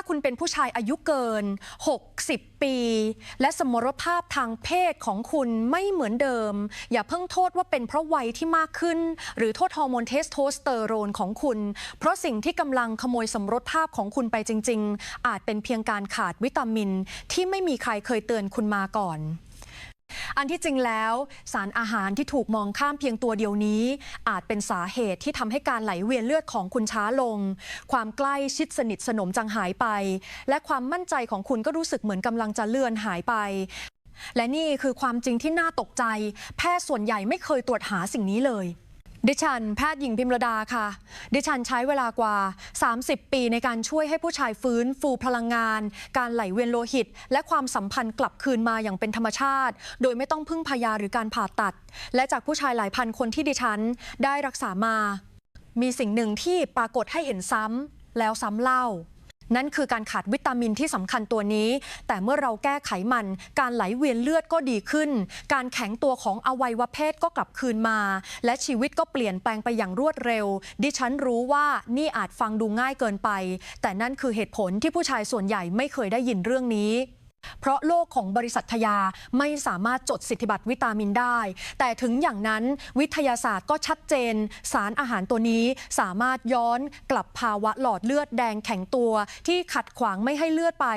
าคุณเป็นผู้ชายอายุเกิน 60 ปี และสมรรถภาพทางเพศของคุณไม่เหมือนเดิม อย่าเพิ่งโทษว่าเป็นเพราะวัยที่มากขึ้น หรือโทษฮอร์โมนเทสโทสเตอโรนของคุณ เพราะสิ่งที่กำลังขโมยสมรรถภาพของคุณไปจริง ๆ อาจเป็นเพียงการขาดวิตามิน ที่ไม่มีใครเคยเตือนคุณมาก่อน อันที่จริงแล้วสารอาหารที่ถูกมองข้ามเพียงตัวเดียวนี้ อาจเป็นสาเหตุที่ทำให้การไหลเวียนเลือดของคุณช้าลง ความใกล้ชิดสนิทสนมจังหายไป และความมั่นใจของคุณก็รู้สึกเหมือนกำลังจะเลือนหายไปและนี่คือความจริงที่น่าตกใจ แพทย์ส่วนใหญ่ไม่เคยตรวจหาสิ่งนี้เลย ดิฉันแพทย์หญิงพิมรดาค่ะ ดิฉันใช้เวลากว่า 30 ปีในการช่วยให้ผู้ชายฟื้นฟูพลังงาน การไหลเวียนโลหิต และความสัมพันธ์กลับคืนมาอย่างเป็นธรรมชาติ โดยไม่ต้องพึ่งพยาหรือการผ่าตัด และจากผู้ชายหลายพันคนที่ดิฉันได้รักษามา มีสิ่งหนึ่งที่ปรากฏให้เห็นซ้ำแล้วซ้ำเล่า นั่นคือการขาดวิตามินที่สำคัญตัวนี้ แต่เมื่อเราแก้ไขมัน การไหลเวียนเลือดก็ดีขึ้น การแข็งตัวของอวัยวะเพศก็กลับคืนมา และชีวิตก็เปลี่ยนแปลงไปอย่างรวดเร็ว ดิฉันรู้ว่านี่อาจฟังดูง่ายเกินไป แต่นั่นคือเหตุผลที่ผู้ชายส่วนใหญ่ไม่เคยได้ยินเรื่องนี้ เพราะโลกของบริษัททยาไม่สามารถจดสิทธิบัตรวิตามินได้ แต่ถึงอย่างนั้นวิทยาศาสตร์ก็ชัดเจน สารอาหารตัวนี้สามารถย้อนกลับภาวะหลอดเลือดแดงแข็งตัว ที่ขัดขวางไม่ให้เลือดไป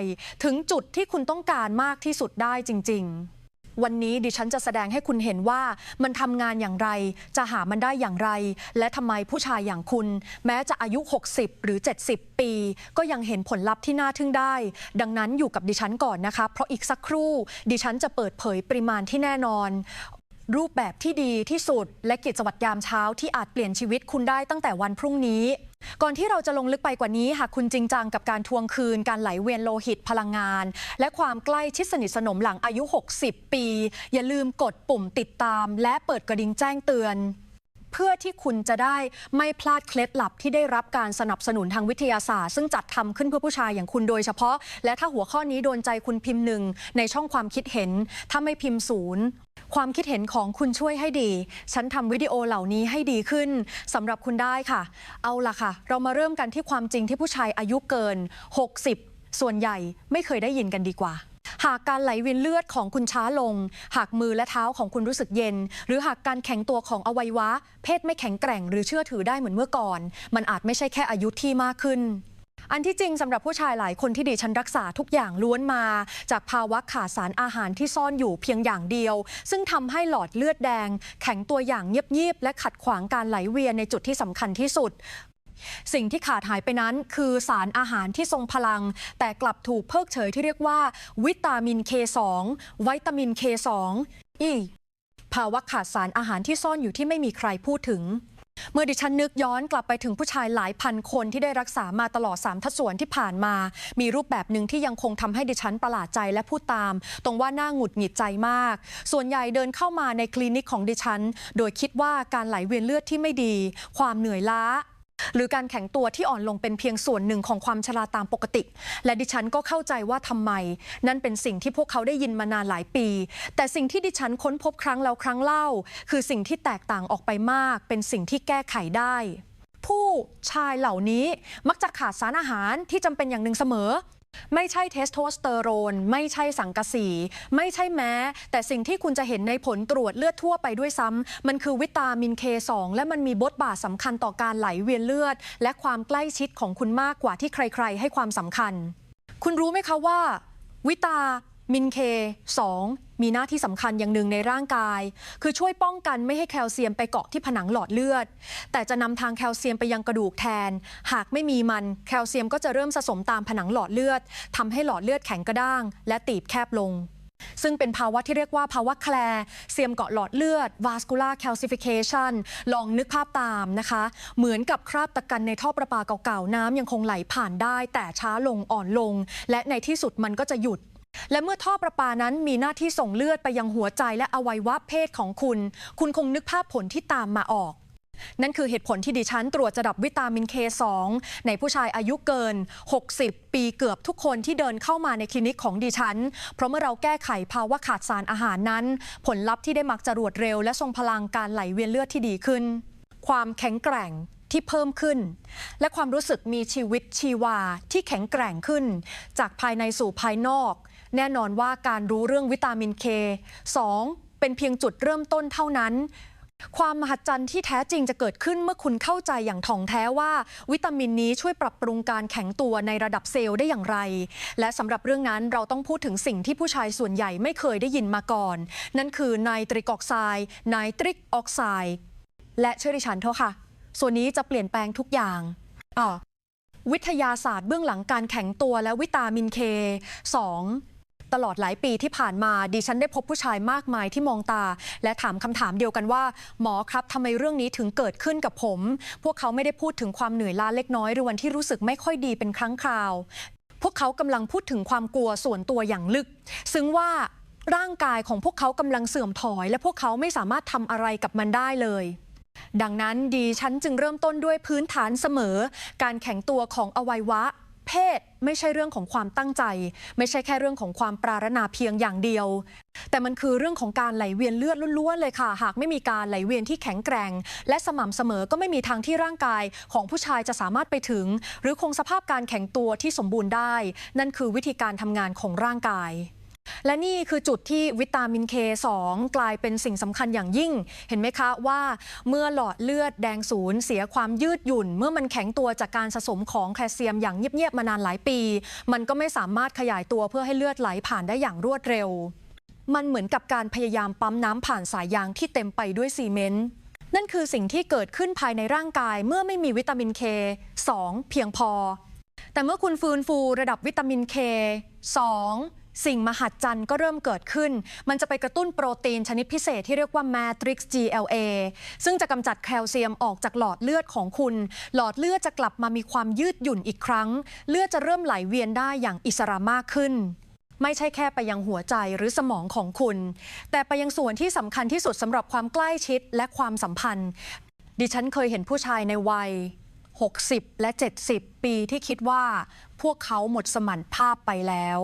ถึงจุดที่คุณต้องการมากที่สุดได้จริง ๆ วันนี้ดิฉันจะแสดงให้คุณเห็นว่ามันทำงานอย่างไร จะหามันได้อย่างไร และทำไมผู้ชายอย่างคุณ แม้จะอายุ 60 หรือ 70 ปี ก็ยังเห็นผลลัพธ์ที่น่าทึ่งได้ ดังนั้นอยู่กับดิฉันก่อนนะคะ เพราะอีกสักครู่ ดิฉันจะเปิดเผยปริมาณที่แน่นอน รูปแบบที่ดีที่สุด และกิจวัตรยามเช้าที่อาจเปลี่ยนชีวิตคุณได้ตั้งแต่วันพรุ่งนี้ ก่อนที่เราจะลงลึกไปกว่านี้ หากคุณจริงจังกับการทวงคืน การไหลเวียนโลหิตพลังงาน และความใกล้ชิดสนิทสนมหลังอายุ 60 ปี อย่าลืมกดปุ่มติดตาม และเปิดกระดิ่งแจ้งเตือนเพื่อที่คุณจะได้ไม่พลาดเคล็ดลับที่ได้รับการสนับสนุนทางวิทยาศาสตร์ ซึ่งจัดทำขึ้นเพื่อผู้ชายอย่างคุณโดยเฉพาะ และถ้าหัวข้อนี้โดนใจคุณพิมพ์หนึ่งในช่องความคิดเห็น ถ้าไม่พิมพ์ศูนย์ ความคิดเห็นของคุณช่วยให้ดี ฉันทำวิดีโอเหล่านี้ให้ดีขึ้นสำหรับคุณได้ค่ะ เอาล่ะค่ะ เรามาเริ่มกันที่ความจริงที่ผู้ชายอายุเกิน 60 ส่วนใหญ่ไม่เคยได้ยินกันดีกว่าหากการไหลเวียนเลือดของคุณช้าลง หากมือและเท้าของคุณรู้สึกเย็น หรือหากการแข็งตัวของอวัยวะ เพศไม่แข็งแกร่ง หรือเชื่อถือได้เหมือนเมื่อก่อน มันอาจไม่ใช่แค่อายุที่มากขึ้น อันที่จริงสำหรับผู้ชายหลายคนที่ดิฉันรักษาทุกอย่างล้วนมา จากภาวะขาดสารอาหารที่ซ่อนอยู่เพียงอย่างเดียว ซึ่งทำให้หลอดเลือดแดง แข็งตัวอย่างเงียบๆและขัดขวางการไหลเวียนในจุดที่สำคัญที่สุดสิ่งที่ขาดหายไปนั้นคือสารอาหารที่ทรงพลัง แต่กลับถูกเพิกเฉยที่เรียกว่า วิตามิน K2 วิตามิน K2 อีภาวะขาดสารอาหารที่ซ่อนอยู่ที่ไม่มีใครพูดถึง เมื่อดิฉันนึกย้อนกลับไปถึงผู้ชายหลายพันคนที่ได้รักษามาตลอด 3 ทัศวรที่ผ่านมา มีรูปแบบหนึ่งที่ยังคงทำให้ดิฉันประหลาดใจและพูดตาม ตรงว่าหน้าหงุดหงิดใจมาก ส่วนใหญ่เดินเข้ามาในคลินิกของดิฉัน โดยคิดว่าการไหลเวียนเลือดที่ไม่ดี ความเหนื่อยล้า หรือการแข็งตัวที่อ่อนลงเป็นเพียงส่วนหนึ่งของความชราตามปกติ และดิฉันก็เข้าใจว่าทำไม นั่นเป็นสิ่งที่พวกเขาได้ยินมานานหลายปี แต่สิ่งที่ดิฉันค้นพบครั้งแล้วครั้งเล่า คือสิ่งที่แตกต่างออกไปมาก เป็นสิ่งที่แก้ไขได้ ผู้ชายเหล่านี้มักจะขาดสารอาหารที่จำเป็นอย่างหนึ่งเสมอ ไม่ใช่เทสโทสเตอโรน ไม่ใช่สังกะสี ไม่ใช่แม้ แต่สิ่งที่คุณจะเห็นในผลตรวจเลือดทั่วไปด้วยซ้ำ มันคือวิตามิน K2 และมันมีบทบาทสำคัญต่อการไหลเวียนเลือด และความใกล้ชิดของคุณมากกว่าที่ใคร ๆ ให้ความสำคัญ คุณรู้ไหมคะว่า วิตามิน K2 มีหน้าที่สำคัญอย่างหนึ่งในร่างกาย คือช่วยป้องกันไม่ให้แคลเซียมไปเกาะที่ผนังหลอดเลือด แต่จะนำทางแคลเซียมไปยังกระดูกแทน หากไม่มีมันแคลเซียมก็จะเริ่มสะสมตามผนังหลอดเลือดทำให้หลอดเลือดแข็งกระด้าง และตีบแคบลงซึ่งเป็นภาวะที่เรียกว่าภาวะแคลเซียมเกาะหลอดเลือด vascular calcification ลองนึกภาพตามนะคะ เหมือนกับคราบตะกันในท่อประปาเก่าๆ น้ำยังคงไหลผ่านได้ แต่ช้าลงอ่อนลง และในที่สุดมันก็จะหยุด และเมื่อท่อประปานั้นมีหน้าที่ส่งเลือดไปยังหัวใจและอวัยวะเพศของคุณ คุณคงนึกภาพผลที่ตามมาออก นั่นคือเหตุผลที่ดิฉันตรวจจะดับวิตามิน K2 ในผู้ชายอายุเกิน 60 ปีเกือบทุกคนที่เดินเข้ามาในคลินิกของดิฉัน เพราะเมื่อเราแก้ไขภาวะขาดสารอาหารนั้น ผลลัพธ์ที่ได้มักจะรวดเร็ว และทรงพลังการไหลเวียนเลือดที่ดีขึ้น ความแข็งแกร่งที่เพิ่มขึ้น และความรู้สึกมีชีวิตชีวาที่แข็งแกร่งขึ้น จากภายในสู่ภายนอก แน่นอนว่าการรู้เรื่องวิตามินเค 2. เป็นเพียงจุดเริ่มต้นเท่านั้น ความมหัศจรรย์ที่แท้จริงจะเกิดขึ้นเมื่อคุณเข้าใจอย่างถ่องแท้ว่า วิตามินนี้ช่วยปรับปรุงการแข็งตัวในระดับเซลล์ได้อย่างไร และสำหรับเรื่องนั้นเราต้องพูดถึงสิ่งที่ผู้ชายส่วนใหญ่ไม่เคยได้ยินมาก่อน นั่นคือไนตริกออกไซด์ไนตริกออกไซด์และเชื่อดิฉันเถอะค่ะ ส่วนนี้จะเปลี่ยนแปลงทุกอย่างอ่อวิทยาศาสตร์เบื้องหลังการแข็งตัวและวิตามินเค 2. ตลอดหลายปีที่ผ่านมาดิฉันได้พบผู้ชายมากมายที่มองตา และถามคำถามเดียวกันว่า หมอครับทำไมเรื่องนี้ถึงเกิดขึ้นกับผม พวกเขาไม่ได้พูดถึงความเหนื่อยล้าเล็กน้อยหรือวันที่รู้สึกไม่ค่อยดีเป็นครั้งคราว พวกเขากำลังพูดถึงความกลัวส่วนตัวอย่างลึก ซึ่งว่าร่างกายของพวกเขากำลังเสื่อมถอย และพวกเขาไม่สามารถทำอะไรกับมันได้เลยดังนั้นดีฉันจึงเริ่มต้นด้วยพื้นฐานเสมอ การแข็งตัวของอวัยวะ เพศไม่ใช่เรื่องของความตั้งใจ ไม่ใช่แค่เรื่องของความปรารถนาเพียงอย่างเดียว แต่มันคือเรื่องของการไหลเวียนเลือดล้วนๆเลยค่ะ หากไม่มีการไหลเวียนที่แข็งแกร่ง และสม่ำเสมอก็ไม่มีทางที่ร่างกายของผู้ชายจะสามารถไปถึง หรือคงสภาพการแข็งตัวที่สมบูรณ์ได้ นั่นคือวิธีการทำงานของร่างกาย และนี่คือจุดที่วิตามิน K2 กลายเป็นสิ่งสำคัญอย่างยิ่ง เห็นไหมคะว่าเมื่อหลอดเลือดแดงศูนย์เสียความยืดหยุ่น เมื่อมันแข็งตัวจากการสะสมของแคลเซียมอย่างเงียบๆมานานหลายปี มันก็ไม่สามารถขยายตัวเพื่อให้เลือดไหลผ่านได้อย่างรวดเร็ว มันเหมือนกับการพยายามปั๊มน้ำผ่านสายยางที่เต็มไปด้วยซีเมนต์นั่นคือสิ่งที่เกิดขึ้นภายในร่างกาย เมื่อไม่มีวิตามิน K2 เพียงพอ แต่เมื่อคุณฟื้นฟูระดับวิตามิน K 2 สิ่งมหัศจรรย์ก็เริ่มเกิดขึ้น มันจะไปกระตุ้นโปรตีนชนิดพิเศษที่เรียกว่า Matrix GLA ซึ่งจะกำจัดแคลเซียมออกจากหลอดเลือดของคุณ หลอดเลือดจะกลับมามีความยืดหยุ่นอีกครั้ง เลือดจะเริ่มไหลเวียนได้อย่างอิสระมากขึ้นไม่ใช่แค่ไปยังหัวใจหรือสมองของคุณ แต่ไปยังส่วนที่สำคัญที่สุดสำหรับความใกล้ชิดและความสัมพันธ์ ดิฉันเคยเห็นผู้ชายในวัย 60 และ 70 ปีที่คิดว่า พวกเขาหมดสมรรถภาพไปแล้ว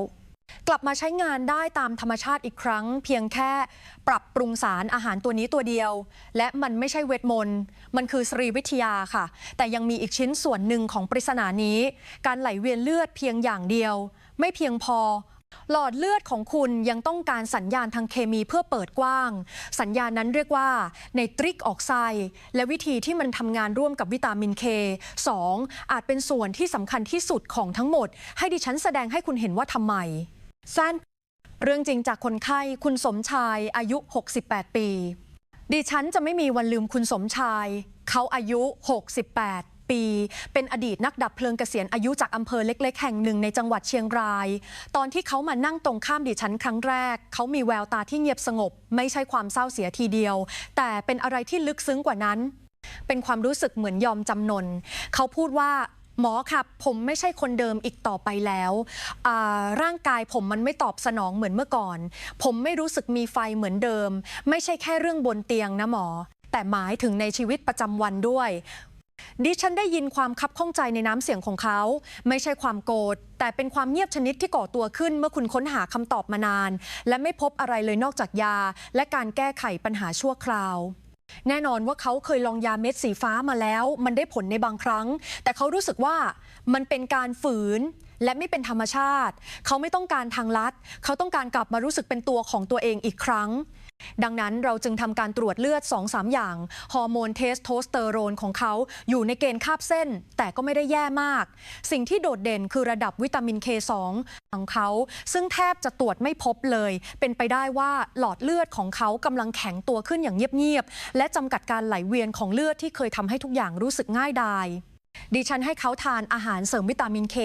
กลับมาใช้งานได้ตามธรรมชาติอีกครั้ง เพียงแค่ปรับปรุงสารอาหารตัวนี้ตัวเดียว และมันไม่ใช่เวทมนต์ มันคือสรีวิทยาค่ะ แต่ยังมีอีกชิ้นส่วนหนึ่งของปริศนานี้ การไหลเวียนเลือดเพียงอย่างเดียว ไม่เพียงพอ หลอดเลือดของคุณยังต้องการสัญญาณทางเคมีเพื่อเปิดกว้าง สัญญาณนั้นเรียกว่าในตริกออกไซด์และวิธีที่มันทำงานร่วมกับวิตามิน K 2อาจเป็นส่วนที่สำคัญที่สุดของทั้งหมด ให้ดิฉันแสดงให้คุณเห็นว่าทำไม สั้นเรื่องจริงจากคนไข้คุณสมชายอายุ 68 ปี ดิฉันจะไม่มีวันลืมคุณสมชาย เขาอายุ 68 ปี เป็นอดีตนักดับเพลิงเกษียณอายุจากอำเภอเล็ก ๆ แห่งหนึ่งในจังหวัดเชียงราย ตอนที่เขามานั่งตรงข้ามดิฉันครั้งแรก เขามีแววตาที่เงียบสงบ ไม่ใช่ความเศร้าเสียทีเดียว แต่เป็นอะไรที่ลึกซึ้งกว่านั้น เป็นความรู้สึกเหมือนยอมจำนน เขาพูดว่า หมอครับผมไม่ใช่คนเดิมอีกต่อไปแล้วร่างกายผมมันไม่ตอบสนองเหมือนเมื่อก่อน ผมไม่รู้สึกมีไฟเหมือนเดิม ไม่ใช่แค่เรื่องบนเตียงนะหมอ แต่หมายถึงในชีวิตประจำวันด้วยดิฉันได้ยินความคับข้องใจในน้ำเสียงของเขา ไม่ใช่ความโกรธแต่เป็นความเงียบชนิดที่ก่อตัวขึ้นเมื่อคุณค้นหาคำตอบมานาน และไม่พบอะไรเลยนอกจากยา และการแก้ไขปัญหาชั่วคราว แน่นอนว่าเขาเคยลองยาเม็ดสีฟ้ามาแล้ว มันได้ผลในบางครั้ง แต่เขารู้สึกว่ามันเป็นการฝืนและไม่เป็นธรรมชาติ เขาไม่ต้องการทางลัด เขาต้องการกลับมารู้สึกเป็นตัวของตัวเองอีกครั้ง ดังนั้นเราจึงทำการตรวจเลือด 2-3 อย่าง ฮอร์โมนเทสโทสเตอโรนของเขาอยู่ในเกณฑ์คาบเส้น แต่ก็ไม่ได้แย่มาก สิ่งที่โดดเด่นคือระดับวิตามิน K2 ของเขา ซึ่งแทบจะตรวจไม่พบเลย เป็นไปได้ว่าหลอดเลือดของเขากำลังแข็งตัวขึ้นอย่างเงียบๆและจำกัดการไหลเวียนของเลือดที่เคยทำให้ทุกอย่างรู้สึกง่ายดาย ดิฉันให้เขาทานอาหารเสริมวิตามิน K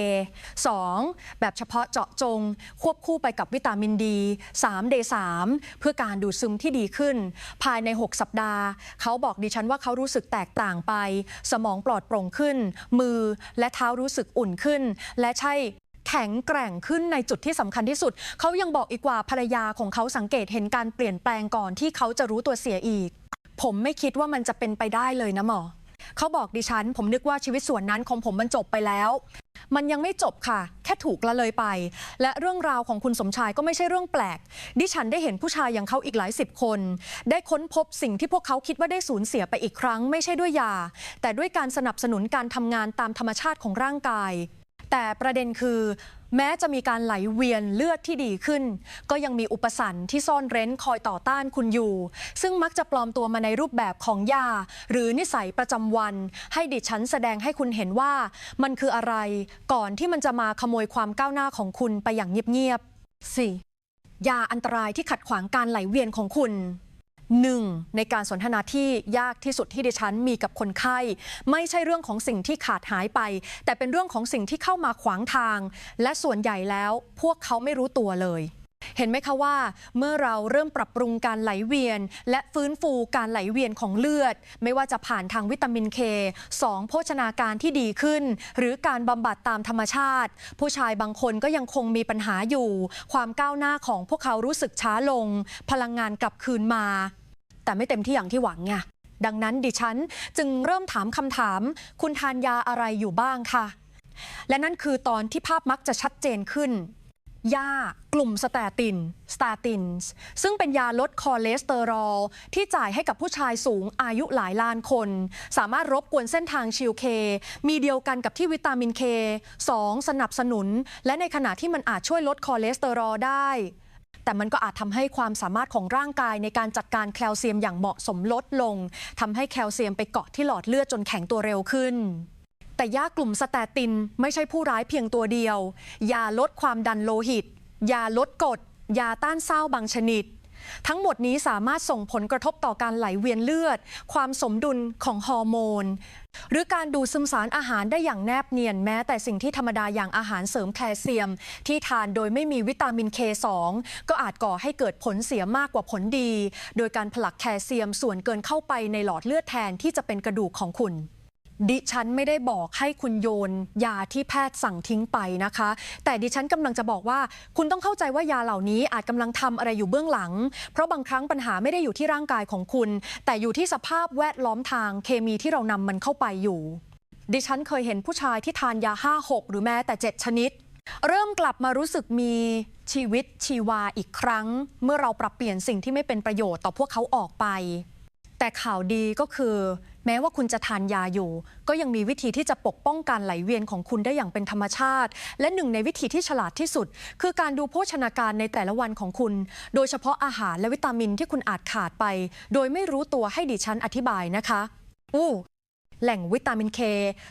2 แบบเฉพาะเจาะจง ควบคู่ไปกับวิตามินดี3 d 3เพื่อการดูดซึมที่ดีขึ้น ภายใน 6 สัปดาห์ เขาบอกดิฉันว่าเขารู้สึกแตกต่างไป สมองปลอดโปร่งขึ้น มือและเท้ารู้สึกอุ่นขึ้น และใช่แข็งแกร่งขึ้นในจุดที่สำคัญที่สุด เขายังบอกอีกว่าภรรยาของเขาสังเกตเห็นการเปลี่ยนแปลงก่อนที่เขาจะรู้ตัวเสียอีก ผมไม่คิดว่ามันจะเป็นไปได้เลยนะหมอ เขาบอกดิฉัน ผมนึกว่าชีวิตส่วนนั้นของผมมันจบไปแล้ว มันยังไม่จบค่ะ แค่ถูกละเลยไป และเรื่องราวของคุณสมชายก็ไม่ใช่เรื่องแปลก ดิฉันได้เห็นผู้ชายอย่างเขาอีกหลายสิบคน ได้ค้นพบสิ่งที่พวกเขาคิดว่าได้สูญเสียไปอีกครั้ง ไม่ใช่ด้วยยา แต่ด้วยการสนับสนุนการทำงานตามธรรมชาติของร่างกาย แต่ประเด็นคือ แม้จะมีการไหลเวียนเลือดที่ดีขึ้น ก็ยังมีอุปสรรคที่ซ่อนเร้นคอยต่อต้านคุณอยู่ ซึ่งมักจะปลอมตัวมาในรูปแบบของยา หรือนิสัยประจำวัน ให้ดิฉันแสดงให้คุณเห็นว่า มันคืออะไร ก่อนที่มันจะมาขโมยความก้าวหน้าของคุณไปอย่างเงียบๆ 4. ยาอันตรายที่ขัดขวางการไหลเวียนของคุณ หนึ่งในการสนทนาที่ยากที่สุดที่ดิฉันมีกับคนไข้ ไม่ใช่เรื่องของสิ่งที่ขาดหายไป แต่เป็นเรื่องของสิ่งที่เข้ามาขวางทาง และส่วนใหญ่แล้วพวกเขาไม่รู้ตัวเลย เห็นไหมคะว่าเมื่อเราเริ่มปรับปรุงการไหลเวียน และฟื้นฟูการไหลเวียนของเลือด ไม่ว่าจะผ่านทางวิตามินเคสองโภชนาการที่ดีขึ้น หรือการบำบัดตามธรรมชาติ ผู้ชายบางคนก็ยังคงมีปัญหาอยู่ ความก้าวหน้าของพวกเขารู้สึกช้าลง พลังงานกลับคืนมา แต่ไม่เต็มที่อย่างที่หวังไงดังนั้นดิฉันจึงเริ่มถามคำถาม คุณทานยาอะไรอยู่บ้างค่ะและนั่นคือตอนที่ภาพมักจะชัดเจนขึ้น ยากลุ่มสเตตินสตตินซึ่งเป็นยาลดคอเลสเตอรอลที่จ่ายให้กับผู้ชายสูงอายุหลายล้านคน สามารถรบกวนเส้นทางชิลเคมีเดียวกันกับที่วิตามินเค 2 สนับสนุน และในขณะที่มันอาจช่วยลดคอเลสเตอรอลได้แต่มันก็อาจทำให้ความสามารถของร่างกายในการจัดการแคลเซียมอย่างเหมาะสมลดลงทำให้แคลเซียมไปเกาะที่หลอดเลือดจนแข็งตัวเร็วขึ้น แต่ยากลุ่มสเตตินไม่ใช่ผู้ร้ายเพียงตัวเดียว ยาลดความดันโลหิต ยาลดกรด ยาต้านเศร้าบางชนิด ทั้งหมดนี้สามารถส่งผลกระทบต่อการไหลเวียนเลือด ความสมดุลของฮอร์โมน หรือการดูดซึมสารอาหารได้อย่างแนบเนียนแม้แต่สิ่งที่ธรรมดาอย่างอาหารเสริมแคลเซียม ที่ทานโดยไม่มีวิตามิน K2 ก็อาจก่อให้เกิดผลเสียมากกว่าผลดี โดยการผลักแคลเซียมส่วนเกินเข้าไปในหลอดเลือดแทนที่จะเป็นกระดูกของคุณ ดิฉันไม่ได้บอกให้คุณโยนยาที่แพทย์สั่งทิ้งไปนะคะ แต่ดิฉันกำลังจะบอกว่า คุณต้องเข้าใจว่ายาเหล่านี้อาจกำลังทำอะไรอยู่เบื้องหลัง เพราะบางครั้งปัญหาไม่ได้อยู่ที่ร่างกายของคุณ แต่อยู่ที่สภาพแวดล้อมทางเคมีที่เรานำมันเข้าไปอยู่ ดิฉันเคยเห็นผู้ชายที่ทานยา 5 6 หรือแม้แต่ 7 ชนิด เริ่มกลับมารู้สึกมีชีวิตชีวาอีกครั้ง เมื่อเราปรับเปลี่ยนสิ่งที่ไม่เป็นประโยชน์ต่อพวกเขาออกไป แต่ข่าวดีก็คือ แม้ว่าคุณจะทานยาอยู่ ก็ยังมีวิธีที่จะปกป้องการไหลเวียนของคุณได้อย่างเป็นธรรมชาติ และหนึ่งในวิธีที่ฉลาดที่สุด คือการดูโภชนาการในแต่ละวันของคุณ โดยเฉพาะอาหารและวิตามินที่คุณอาจขาดไป โดยไม่รู้ตัวให้ดิฉันอธิบายนะคะอู้แหล่งวิตามินเค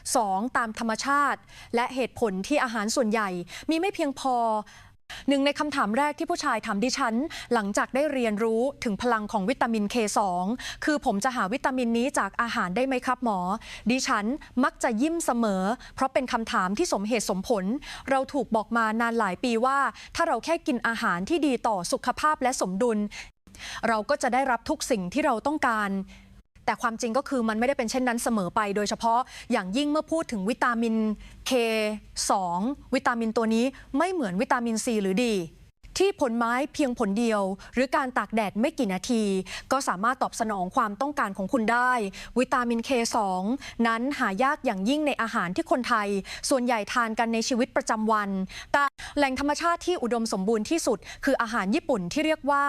2 ตามธรรมชาติ และเหตุผลที่อาหารส่วนใหญ่มีไม่เพียงพอ หนึ่งในคำถามแรกที่ผู้ชายถามดิฉัน หลังจากได้เรียนรู้ถึงพลังของวิตามิน K2 คือผมจะหาวิตามินนี้จากอาหารได้ไหมครับหมอ ดิฉันมักจะยิ้มเสมอ เพราะเป็นคำถามที่สมเหตุสมผล เราถูกบอกมานานหลายปีว่า ถ้าเราแค่กินอาหารที่ดีต่อสุขภาพและสมดุล เราก็จะได้รับทุกสิ่งที่เราต้องการ แต่ความจริงก็คือมันไม่ได้เป็นเช่นนั้นเสมอไป โดยเฉพาะอย่างยิ่งเมื่อพูดถึงวิตามิน K2 วิตามินตัวนี้ไม่เหมือนวิตามิน C หรือ D ที่ผลไม้เพียงผลเดียว หรือการตากแดดไม่กี่นาที ก็สามารถตอบสนองความต้องการของคุณได้ วิตามิน K2 นั้นหายากอย่างยิ่งในอาหารที่คนไทย ส่วนใหญ่ทานกันในชีวิตประจำวันการแหล่งธรรมชาติที่อุดมสมบูรณ์ที่สุด คืออาหารญี่ปุ่นที่เรียกว่า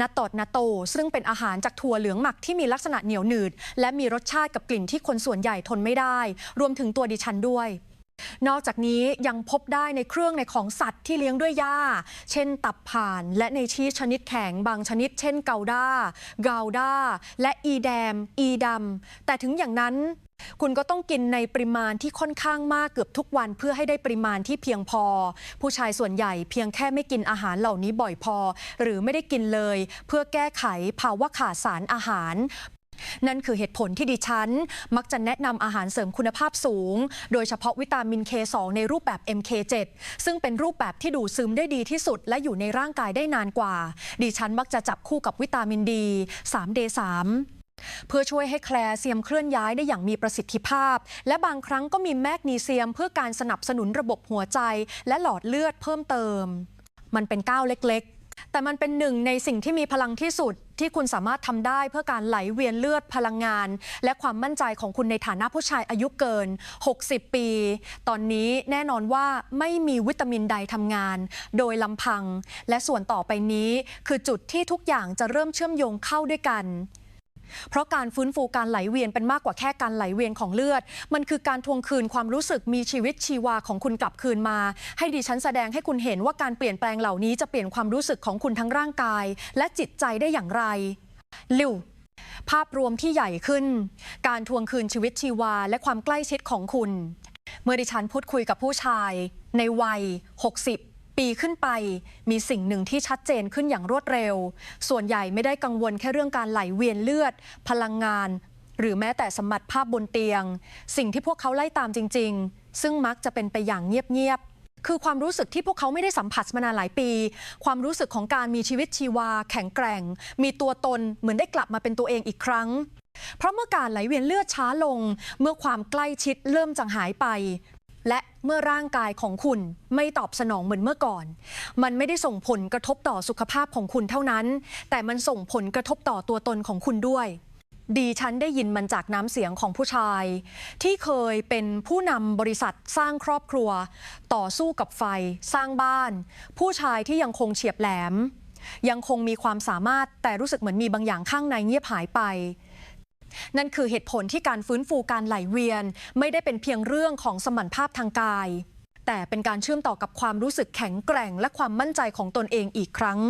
นาโตดนาโต ซึ่งเป็นอาหารจากถั่วเหลืองหมักที่มีลักษณะเหนียวหนืด และมีรสชาติกับกลิ่นที่คนส่วนใหญ่ทนไม่ได้ รวมถึงตัวดิฉันด้วย นอกจากนี้ยังพบได้ในเครื่องในของสัตว์ที่เลี้ยงด้วยหญ้า เช่นตับผ่าน และในชีสชนิดแข็งบางชนิด เช่นเกาด้า เกาด้า และอีแดม อีดำ แต่ถึงอย่างนั้นคุณก็ต้องกินในปริมาณที่ค่อนข้างมากเกือบทุกวันเพื่อให้ได้ปริมาณที่เพียงพอ ผู้ชายส่วนใหญ่เพียงแค่ไม่กินอาหารเหล่านี้บ่อยพอ หรือไม่ได้กินเลย เพื่อแก้ไขภาวะขาดสารอาหาร นั่นคือเหตุผลที่ดิฉัน มักจะแนะนำอาหารเสริมคุณภาพสูง โดยเฉพาะวิตามิน K2 ในรูปแบบ MK7 ซึ่งเป็นรูปแบบที่ดูดซึมได้ดีที่สุด และอยู่ในร่างกายได้นานกว่า ดิฉันมักจะจับคู่กับวิตามินดี 3D3 เพื่อช่วยให้แคลเซียมเคลื่อนย้ายได้อย่างมีประสิทธิภาพ และบางครั้งก็มีแมกนีเซียม เพื่อการสนับสนุนระบบหัวใจ และหลอดเลือดเพิ่มเติม มันเป็นก้าวเล็กๆ แต่มันเป็นหนึ่งในสิ่งที่มีพลังที่สุด ที่คุณสามารถทำได้เพื่อการไหลเวียนเลือดพลังงาน และความมั่นใจของคุณในฐานะผู้ชายอายุเกิน 60 ปี ตอนนี้แน่นอนว่าไม่มีวิตามินใดทำงาน โดยลำพัง และส่วนต่อไปนี้ คือจุดที่ทุกอย่างจะเริ่มเชื่อมโยงเข้าด้วยกัน เพราะการฟื้นฟูการไหลเวียนเป็นมากกว่าแค่การไหลเวียนของเลือด มันคือการทวงคืนความรู้สึกมีชีวิตชีวาของคุณกลับคืนมา ให้ดิฉันแสดงให้คุณเห็นว่าการเปลี่ยนแปลงเหล่านี้จะเปลี่ยนความรู้สึกของคุณทั้งร่างกาย และจิตใจได้อย่างไรลิวภาพรวมที่ใหญ่ขึ้น การทวงคืนชีวิตชีวา และความใกล้ชิดของคุณ เมื่อดิฉันพูดคุยกับผู้ชาย ในวัย 60 ปีขึ้นไป มีสิ่งหนึ่งที่ชัดเจนขึ้นอย่างรวดเร็ว ส่วนใหญ่ไม่ได้กังวลแค่เรื่องการไหลเวียนเลือด พลังงาน หรือแม้แต่สมบัติภาพบนเตียง สิ่งที่พวกเขาไล่ตามจริง ๆ ซึ่งมักจะเป็นไปอย่างเงียบๆคือความรู้สึกที่พวกเขาไม่ได้สัมผัสมานานหลายปี ความรู้สึกของการมีชีวิตชีวา แข็งแกร่ง มีตัวตนเหมือนได้กลับมาเป็นตัวเองอีกครั้งเพราะเมื่อการไหลเวียนเลือดช้าลง เมื่อความใกล้ชิดเริ่มจางหายไป และเมื่อร่างกายของคุณไม่ตอบสนองเหมือนเมื่อก่อน มันไม่ได้ส่งผลกระทบต่อสุขภาพของคุณเท่านั้น แต่มันส่งผลกระทบต่อตัวตนของคุณด้วยดีฉันได้ยินมันจากน้ำเสียงของผู้ชาย ที่เคยเป็นผู้นำบริษัทสร้างครอบครัว ต่อสู้กับไฟ สร้างบ้าน ผู้ชายที่ยังคงเฉียบแหลม ยังคงมีความสามารถแต่รู้สึกเหมือนมีบางอย่างข้างในเงียบหายไป นั่นคือเหตุผลที่การฟื้นฟูการไหลเวียน ไม่ได้เป็นเพียงเรื่องของสมรรถภาพทางกาย แต่เป็นการเชื่อมต่อกับความรู้สึกแข็งแกร่ง และความมั่นใจของตนเองอีกครั้ง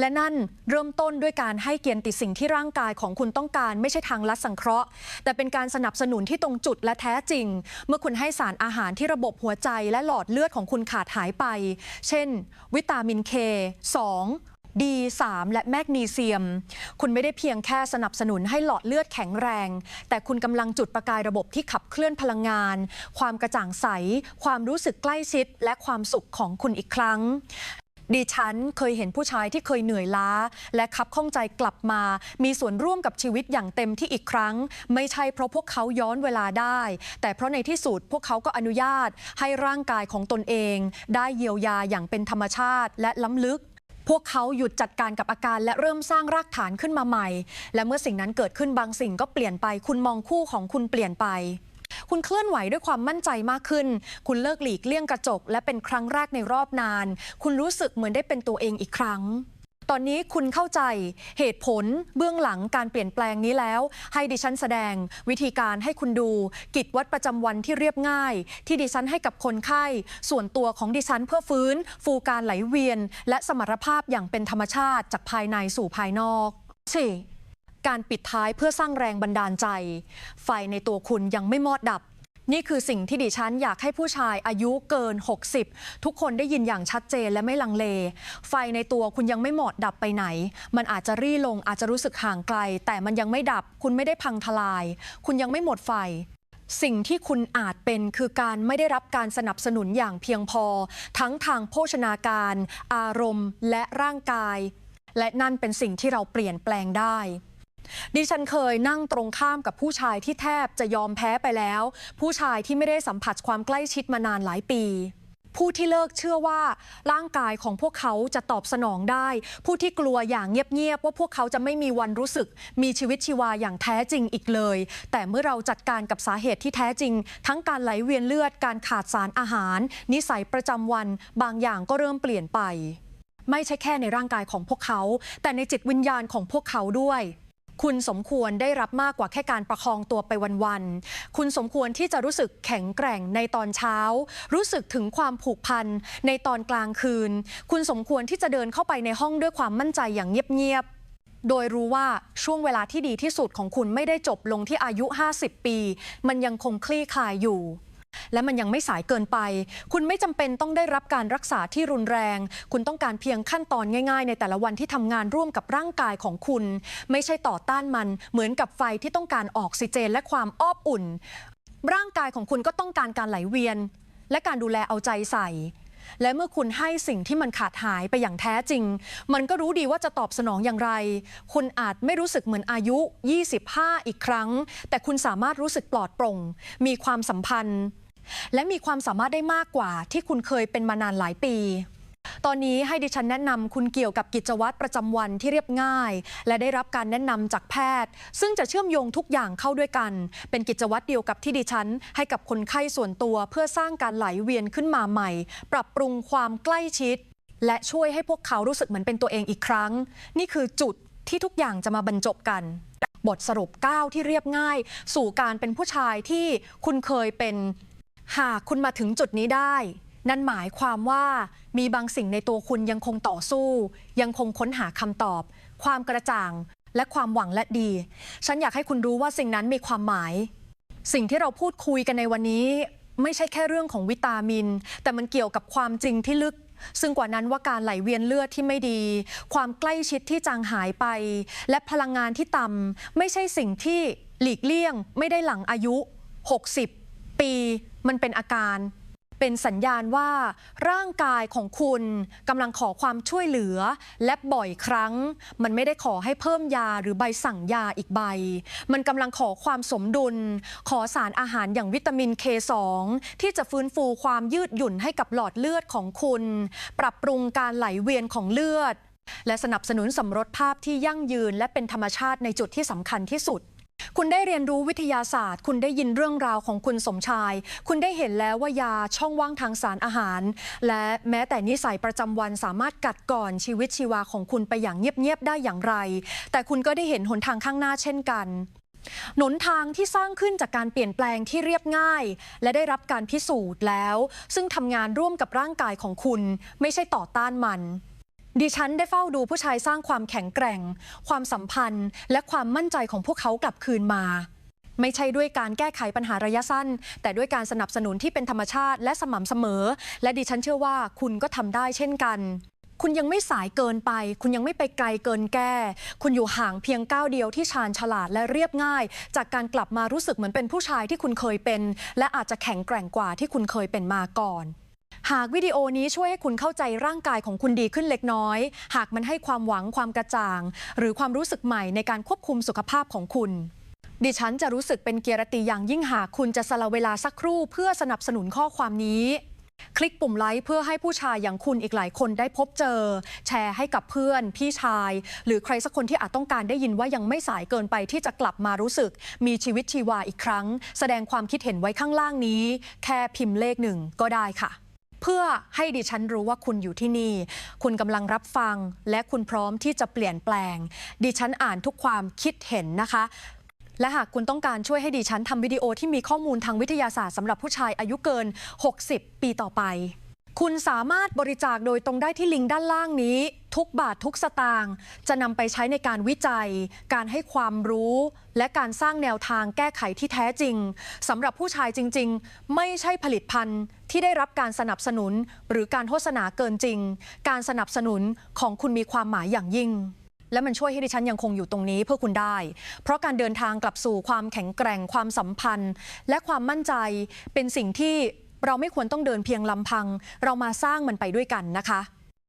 และนั่นเริ่มต้นด้วยการให้เกียรติสิ่งที่ร่างกายของคุณต้องการ ไม่ใช่ทางลัดสังเคราะห์ แต่เป็นการสนับสนุนที่ตรงจุดและแท้จริง เมื่อคุณให้สารอาหารที่ระบบหัวใจและหลอดเลือดของคุณขาดหายไป เช่น วิตามินเค2 D3 และแมกนีเซียม คุณไม่ได้เพียงแค่สนับสนุนให้หลอดเลือดแข็งแรง แต่คุณกำลังจุดประกายระบบที่ขับเคลื่อนพลังงาน ความกระจ่างใส ความรู้สึกใกล้ชิด และความสุขของคุณอีกครั้งดิฉันเคยเห็นผู้ชายที่เคยเหนื่อยล้า และคับข้องใจกลับมา มีส่วนร่วมกับชีวิตอย่างเต็มที่อีกครั้ง ไม่ใช่เพราะพวกเขาย้อนเวลาได้ แต่เพราะในที่สุดพวกเขาก็อนุญาตให้ร่างกายของตนเอง ได้เยียวยาอย่างเป็นธรรมชาติและล้ำลึก พวกเขาหยุดจัดการกับอาการและเริ่มสร้างรากฐานขึ้นมาใหม่ และเมื่อสิ่งนั้นเกิดขึ้นบางสิ่งก็เปลี่ยนไป คุณมองคู่ของคุณเปลี่ยนไป คุณเคลื่อนไหวด้วยความมั่นใจมากขึ้น คุณเลิกหลีกเลี่ยงกระจก และเป็นครั้งแรกในรอบนาน คุณรู้สึกเหมือนได้เป็นตัวเองอีกครั้ง ตอนนี้คุณเข้าใจเหตุผลเบื้องหลังการเปลี่ยนแปลงนี้แล้ว ให้ดิฉันแสดงวิธีการให้คุณดู กิจวัตรประจำวันที่เรียบง่าย ที่ดิฉันให้กับคนไข้ ส่วนตัวของดิฉันเพื่อฟื้น ฟูการไหลเวียน และสมรรถภาพอย่างเป็นธรรมชาติจากภายในสู่ภายนอก 4. การปิดท้ายเพื่อสร้างแรงบันดาลใจ ไฟในตัวคุณยังไม่มอดดับ นี่คือสิ่งที่ดิฉันอยากให้ผู้ชายอายุเกิน 60 ทุกคนได้ยินอย่างชัดเจนและไม่ลังเล ไฟในตัวคุณยังไม่หมดดับไปไหน มันอาจจะรี่ลงอาจจะรู้สึกห่างไกล แต่มันยังไม่ดับ คุณไม่ได้พังทลาย คุณยังไม่หมดไฟสิ่งที่คุณอาจเป็นคือการไม่ได้รับการสนับสนุนอย่างเพียงพอ ทั้งทางโภชนาการ อารมณ์ และร่างกาย และนั่นเป็นสิ่งที่เราเปลี่ยนแปลงได้ ดิฉันเคยนั่งตรงข้ามกับผู้ชายที่แทบจะยอมแพ้ไปแล้ว ผู้ชายที่ไม่ได้สัมผัสความใกล้ชิดมานานหลายปี ผู้ที่เลิกเชื่อว่าร่างกายของพวกเขาจะตอบสนองได้ ผู้ที่กลัวอย่างเงียบๆว่าพวกเขาจะไม่มีวันรู้สึก มีชีวิตชีวาอย่างแท้จริงอีกเลย แต่เมื่อเราจัดการกับสาเหตุที่แท้จริง ทั้งการไหลเวียนเลือดการขาดสารอาหาร นิสัยประจำวัน บางอย่างก็เริ่มเปลี่ยนไป ไม่ใช่แค่ในร่างกายของพวกเขา แต่ในจิตวิญญาณของพวกเขาด้วย คุณสมควรได้รับมากกว่าแค่การประคองตัวไปวันๆ คุณสมควรที่จะรู้สึกแข็งแกร่งในตอนเช้า รู้สึกถึงความผูกพันในตอนกลางคืน คุณสมควรที่จะเดินเข้าไปในห้องด้วยความมั่นใจอย่างเงียบๆโดยรู้ว่าช่วงเวลาที่ดีที่สุดของคุณไม่ได้จบลงที่อายุ 50 ปี มันยังคงคลี่คลายอยู่ และมันยังไม่สายเกินไป คุณไม่จำเป็นต้องได้รับการรักษาที่รุนแรง คุณต้องการเพียงขั้นตอนง่าย ๆ ในแต่ละวันที่ทำงานร่วมกับร่างกายของคุณ ไม่ใช่ต่อต้านมัน เหมือนกับไฟที่ต้องการออกซิเจน และความอบอุ่น ร่างกายของคุณก็ต้องการการไหลเวียน และการดูแลเอาใจใส่ และเมื่อคุณให้สิ่งที่มันขาดหายไปอย่างแท้จริง มันก็รู้ดีว่าจะตอบสนองอย่างไร คุณอาจไม่รู้สึกเหมือนอายุ 25 อีกครั้ง แต่คุณสามารถรู้สึกปลอดโปร่ง มีความสัมพันธ์ และมีความสามารถได้มากกว่าที่คุณเคยเป็นมานานหลายปี ตอนนี้ให้ดิฉันแนะนำคุณเกี่ยวกับกิจวัตรประจำวันที่เรียบง่าย และได้รับการแนะนำจากแพทย์ ซึ่งจะเชื่อมโยงทุกอย่างเข้าด้วยกัน เป็นกิจวัตรเดียวกับที่ดิฉัน ให้กับคนไข้ส่วนตัว เพื่อสร้างการไหลเวียนขึ้นมาใหม่ ปรับปรุงความใกล้ชิด และช่วยให้พวกเขารู้สึกเหมือนเป็นตัวเองอีกครั้ง นี่คือจุดที่ทุกอย่างจะมาบรรจบกันบทสรุปก้าวที่เรียบง่าย สู่การเป็นผู้ชายที่คุณเคยเป็น หากคุณมาถึงจุดนี้ได้ นั่นหมายความว่ามีบางสิ่งในตัวคุณยังคงต่อสู้ ยังคงค้นหาคำตอบ ความกระจ่าง และความหวังและดี ฉันอยากให้คุณรู้ว่าสิ่งนั้นมีความหมาย สิ่งที่เราพูดคุยกันในวันนี้ ไม่ใช่แค่เรื่องของวิตามิน แต่มันเกี่ยวกับความจริงที่ลึกซึ่งกว่านั้นว่าการไหลเวียนเลือดที่ไม่ดี ความใกล้ชิดที่จางหายไป และพลังงานที่ต่ำไม่ใช่สิ่งที่หลีกเลี่ยง ไม่ได้หลังอายุ 60 ปี มันเป็นอาการ เป็นสัญญาณว่าร่างกายของคุณกำลังขอความช่วยเหลือ และบ่อยครั้ง มันไม่ได้ขอให้เพิ่มยาหรือใบสั่งยาอีกใบ มันกำลังขอความสมดุล ขอสารอาหารอย่างวิตามิน K2 ที่จะฟื้นฟูความยืดหยุ่นให้กับหลอดเลือดของคุณ ปรับปรุงการไหลเวียนของเลือด และสนับสนุนสมรสภาพที่ยั่งยืนและเป็นธรรมชาติในจุดที่สำคัญที่สุด คุณได้เรียนรู้วิทยาศาสตร์ คุณได้ยินเรื่องราวของคุณสมชาย คุณได้เห็นแล้วว่ายาช่องว่างทางสารอาหาร และแม้แต่นิสัยประจำวันสามารถกัดก่อนชีวิตชีวาของคุณไปอย่างเงียบๆได้อย่างไร แต่คุณก็ได้เห็นหนทางข้างหน้าเช่นกันหนทางที่สร้างขึ้นจากการเปลี่ยนแปลงที่เรียบง่าย และได้รับการพิสูจน์แล้ว ซึ่งทำงานร่วมกับร่างกายของคุณ ไม่ใช่ต่อต้านมัน ดิฉันได้เฝ้าดูผู้ชายสร้างความแข็งแกร่ง ความสัมพันธ์ และความมั่นใจของพวกเขากลับคืนมา ไม่ใช่ด้วยการแก้ไขปัญหาระยะสั้น แต่ด้วยการสนับสนุนที่เป็นธรรมชาติและสม่ำเสมอ และดิฉันเชื่อว่าคุณก็ทำได้เช่นกัน คุณยังไม่สายเกินไป คุณยังไม่ไปไกลเกินแก้ คุณอยู่ห่างเพียงก้าวเดียวที่ชาญฉลาดและเรียบง่าย จากการกลับมารู้สึกเหมือนเป็นผู้ชายที่คุณเคยเป็น และอาจจะแข็งแกร่งกว่าที่คุณเคยเป็นมาก่อน หากวิดีโอนี้ช่วยให้คุณเข้าใจร่างกายของคุณดีขึ้นเล็กน้อย หากมันให้ความหวังความกระจ่าง หรือความรู้สึกใหม่ในการควบคุมสุขภาพของคุณ ดิฉันจะรู้สึกเป็นเกียรติอย่างยิ่งหากคุณจะสละเวลาสักครู่เพื่อสนับสนุนข้อความนี้คลิกปุ่มไลค์เพื่อให้ผู้ชายอย่างคุณอีกหลายคนได้พบเจอ แชร์ให้กับเพื่อน พี่ชาย หรือใครสักคนที่อาจต้องการได้ยินว่ายังไม่สายเกินไปที่จะกลับมารู้สึก มีชีวิตชีวาอีกครั้ง แสดงความคิดเห็นไว้ข้างล่างนี้ แค่พิมพ์เลขหนึ่งก็ได้ค่ะ เพื่อให้ดิฉันรู้ว่าคุณอยู่ที่นี่ คุณกำลังรับฟัง และคุณพร้อมที่จะเปลี่ยนแปลง ดิฉันอ่านทุกความคิดเห็นนะคะและหากคุณต้องการช่วยให้ดิฉันทำวิดีโอที่มีข้อมูลทางวิทยาศาสตร์สำหรับผู้ชายอายุเกิน 60 ปีต่อไป คุณสามารถบริจาคโดยตรงได้ที่ลิงก์ด้านล่างนี้ ทุกบาททุกสตางค์จะนำไปใช้ในการวิจัย การให้ความรู้ และการสร้างแนวทางแก้ไขที่แท้จริงสำหรับผู้ชายจริง ๆ ไม่ใช่ผลิตภัณฑ์ที่ได้รับการสนับสนุน หรือการโฆษณาเกินจริง การสนับสนุนของคุณมีความหมายอย่างยิ่งและมันช่วยให้ดิฉันยังคงอยู่ตรงนี้เพื่อคุณได้ เพราะการเดินทางกลับสู่ความแข็งแกร่งความสัมพันธ์ และความมั่นใจเป็นสิ่งที่ เราไม่ควรต้องเดินเพียงลำพัง เรามาสร้างมันไปด้วยกันนะคะ